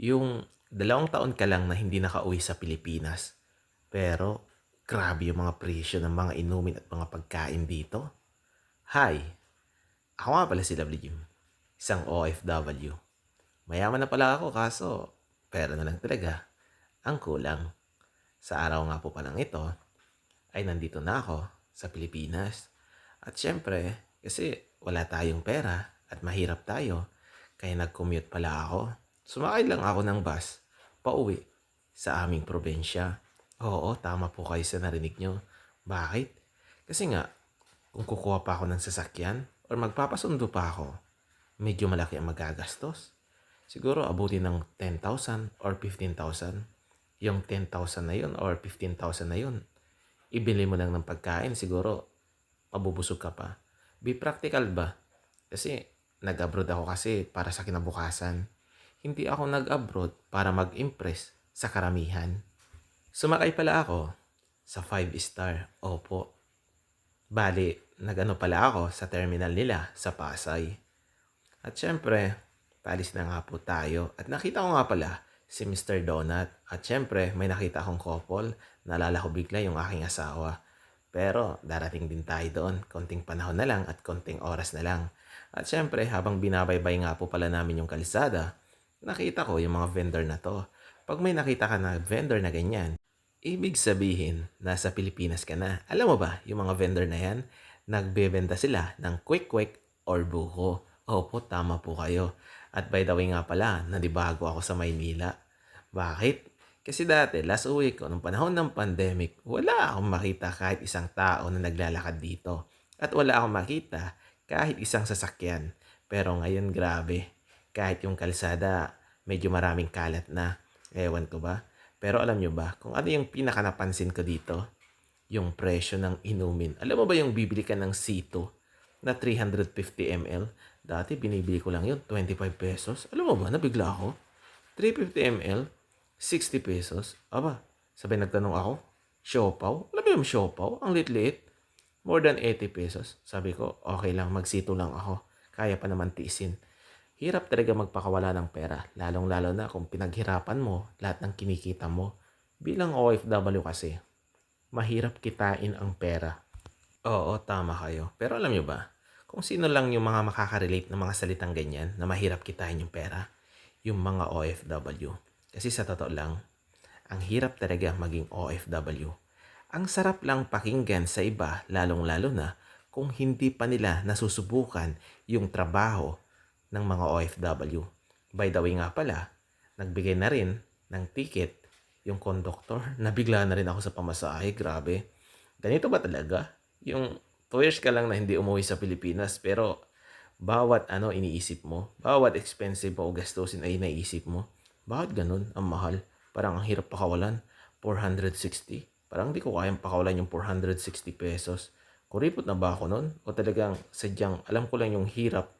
Yung dalawang taon ka lang na hindi nakauwi sa Pilipinas. Pero grabe yung mga presyo ng mga inumin at mga pagkain dito. Hi! Ako nga pala si Lovely Jim. Isang OFW. Mayaman na pala ako kaso pera na lang talaga. Ang kulang. Sa araw nga po palang ito ay nandito na ako sa Pilipinas. At syempre, kasi wala tayong pera at mahirap tayo. Kaya nag-commute pala ako. Sumakay lang ako ng bus pauwi sa aming probinsya. Oo, tama po kayo sa narinig nyo. Bakit? Kasi nga, kung kukuha pa ako ng sasakyan or magpapasundo pa ako, medyo malaki ang magagastos. Siguro abutin ng 10,000 or 15,000. Yung 10,000 na yun or 15,000 na yun, ibili mo lang ng pagkain, siguro mabubusog ka pa. Be practical ba? Kasi nag-abroad ako kasi para sa kinabukasan. Hindi ako nag-abroad para mag-impress sa karamihan. Sumakay pala ako sa 5 star. Opo. Bali, nagano pala ako sa terminal nila sa Pasay. At syempre, palis na nga po tayo. At nakita ko nga pala si Mr. Donut. At syempre, may nakita akong couple. Nalala ko bigla yung aking asawa. Pero darating din tayo doon. Konting panahon na lang at konting oras na lang. At syempre, habang binabaybay nga po pala namin yung kalisada, nakita ko yung mga vendor na to. Pag may nakita ka na vendor na ganyan, ibig sabihin, nasa Pilipinas ka na. Alam mo ba, yung mga vendor na yan, nagbebenta sila ng quick-quick or buko. Opo, tama po kayo. At by the way nga pala, nadibago ako sa Maynila. Bakit? Kasi dati, last uwi ko, nung panahon ng pandemic, wala akong makita kahit isang tao na naglalakad dito. At wala akong makita kahit isang sasakyan. Pero ngayon, grabe. Kahit yung kalsada, medyo maraming kalat na. Ewan ko ba? Pero alam nyo ba, kung ano yung pinaka napansin ko dito? Yung presyo ng inumin. Alam mo ba yung bibili ka ng C2 na 350 ml? Dati binibili ko lang yun, 25 pesos. Alam mo ba, nabigla ako. 350 ml, 60 pesos. Aba, sabay nagtanong ako, siopaw? Alam mo yung siopaw? Ang lit-lit. More than 80 pesos. Sabi ko, okay lang, magsito lang ako. Kaya pa naman tiisin. Hirap talaga magpakawala ng pera, lalong-lalo na kung pinaghirapan mo lahat ng kinikita mo. Bilang OFW kasi, mahirap kitain ang pera. Oo, tama kayo. Pero alam nyo ba, kung sino lang yung mga makaka-relate ng mga salitang ganyan na mahirap kitain yung pera, yung mga OFW. Kasi sa totoo lang, ang hirap talaga maging OFW. Ang sarap lang pakinggan sa iba, lalong-lalo na kung hindi pa nila nasusubukan yung trabaho ng mga OFW. By the way nga pala, nagbigay na rin ng ticket yung conductor. Nabigla na rin ako sa pamasahe. Grabe. Ganito ba talaga? Yung 2 years ka lang na hindi umuwi sa Pilipinas pero bawat ano iniisip mo, bawat expensive o gastusin ay naisip mo. Bakit ganun? Ang mahal. Parang ang hirap pakawalan. 460. Parang hindi ko kayang pakawalan yung 460 pesos. Kuripot na ba ako nun? O talagang sadyang alam ko lang yung hirap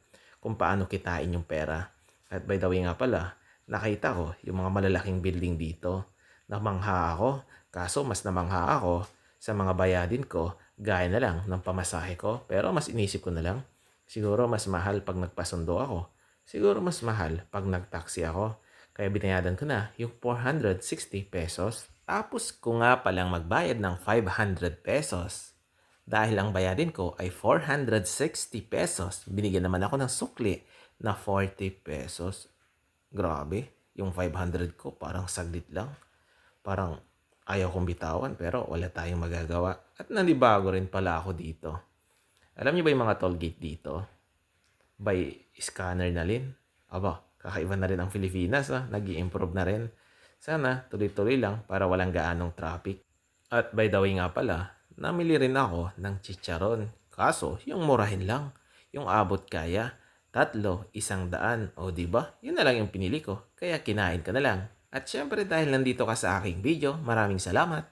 kung paano kitain yung pera. At by the way nga pala, nakita ko yung mga malalaking building dito. Namangha ako, kaso mas namangha ako sa mga bayadin ko, gaya na lang ng pamasahe ko. Pero mas inisip ko na lang, siguro mas mahal pag nagpasundo ako. Siguro mas mahal pag nagtaksi ako. Kaya binayadan ko na yung 460 pesos. Tapos ko nga palang magbayad ng 500 pesos. Dahil ang bayadin ko ay 460 pesos, binigyan naman ako ng sukli na 40 pesos. Grabe, yung 500 ko parang saglit lang. Parang ayaw kong bitawan pero wala tayong magagawa. At nanibago rin pala ako dito. Alam niyo ba yung mga toll gate dito? By scanner na rin. Aba, kakaiba na rin ang Pilipinas ah. nag improve na rin. Sana tuloy-tuloy lang para walang gaanong traffic. At by the way nga pala, namili rin ako ng chicharon. Kaso, yung murahin lang. Yung abot kaya. Tatlo, isang daan. O ba? Yun na lang yung pinili ko. Kaya kinain ka na lang. At syempre dahil nandito ka sa aking video, maraming salamat.